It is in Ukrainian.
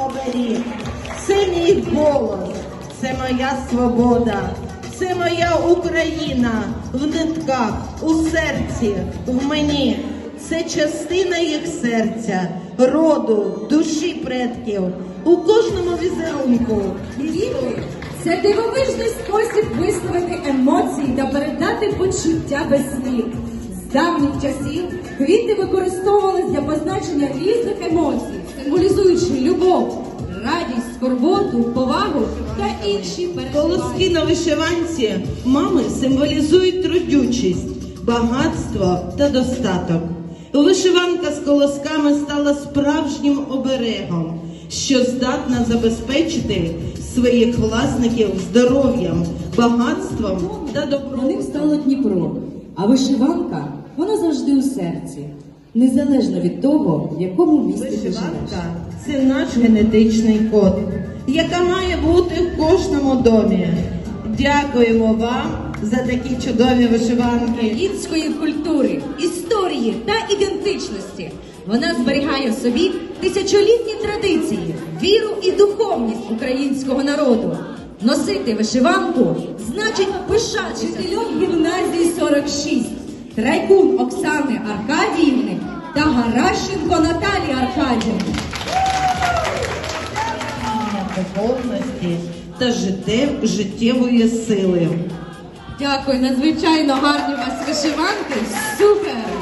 оберіг. Це мій голос, це моя свобода, це моя Україна в нитках, у серці, в мені. Це частина їх серця, роду, душі предків, у кожному візерунку. Це дивовижний спосіб висловити емоції та передати почуття без слів. З давніх часів квіти використовувались для позначення різних емоцій, символізуючи любов, радість, скорботу, повагу та інші переживання. Колоски на вишиванці мами символізують трудючість, багатство та достаток. Вишиванка з колосками стала справжнім оберегом, що здатна забезпечити своїх власників здоров'ям, багатством та добром. них стало Дніпро, а вишиванка вона завжди у серці, незалежно від того, в якому місті ти живеш. Вишиванка це наш генетичний код, яка має бути в кожному домі. Дякуємо вам за такі чудові вишиванки. української культури, історії та ідентичності. Вона зберігає в собі тисячолітні традиції, віру і духовність українського народу. Носити вишиванку значить пишати вчителем гімназії 46, Трайкун Оксани Аркадіївни та Гаращенко Наталії Аркадіївни. духовності та життєв, життєвої сили. Дякую, надзвичайно гарні у вас вишиванки. Супер!